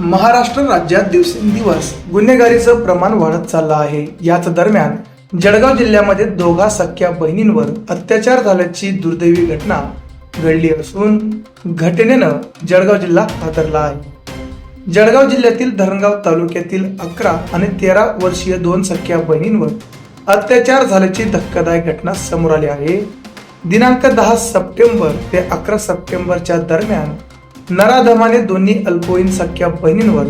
महाराष्ट्र राज्यात दिवसेंदिवस गुन्हेगारीचं प्रमाण वाढत चाललं आहे. याच दरम्यान जळगाव जिल्ह्यामध्ये दोघा सख्या बहिणींवर अत्याचार झाल्याची दुर्दैवी घटना घडली असून घटनेनं जळगाव जिल्हा हादरला आहे. जळगाव जिल्ह्यातील धरणगाव तालुक्यातील अकरा आणि तेरा वर्षीय दोन सख्या बहिणींवर अत्याचार झाल्याची धक्कादायक घटना समोर आली आहे. दिनांक दहा सप्टेंबर ते अकरा सप्टेंबरच्या दरम्यान नराधमाने दोन्ही अल्पवयीन सख्या बहिणींवर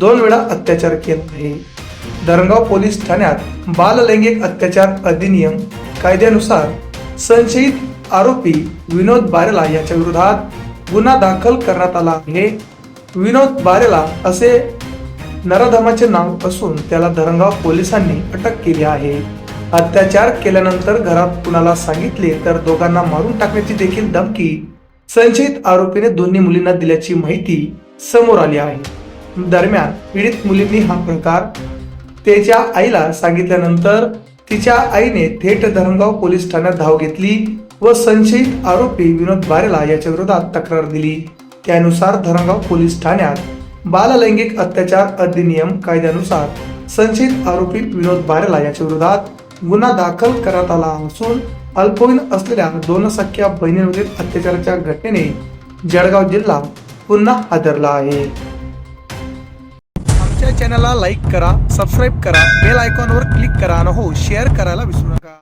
दोन वेळा अत्याचार केला आहे. धरणगाव पोलीस ठाण्यात बाललैंगिक अत्याचार अधिनियम कायद्यानुसार संशयित आरोपी विनोद बारेला याच्या विरोधात गुन्हा दाखल करण्यात आला आहे. विनोद बारेला असे नराधमाचे नाव असून त्याला धरणगाव पोलिसांनी अटक केली आहे. अत्याचार केल्यानंतर घरात कुणाला सांगितले तर दोघांना मारून टाकण्याची देखील धमकी संशयित आरोपीने दोन्ही मुलींना दिल्याची माहिती समोर आली आहे. दरम्यान पीडित मुलींनी हा प्रकार त्याच्या आईला सांगितल्यानंतर तिच्या आईने थेट धरणगाव पोलीस ठाण्यात धाव घेतली व संशयित आरोपी विनोद बारेला याच्या विरोधात तक्रार दिली. त्यानुसार धरणगाव पोलीस ठाण्यात बाललैंगिक अत्याचार अधिनियम कायद्यानुसार संशयित आरोपी विनोद बारेला याच्या विरोधात गुन्हा दाखल करण्यात आला असून अल्पवयीन असलेल्या दोन सख्या बहिणींवरील अत्याचाराच्या घटनेने जळगाव जिल्हा पुन्हा हादरला आहे. आमच्या चॅनलला लाईक करा सबस्क्राईब करा बेल आयकॉनवर क्लिक करा आणि हो शेअर करायला विसरू नका.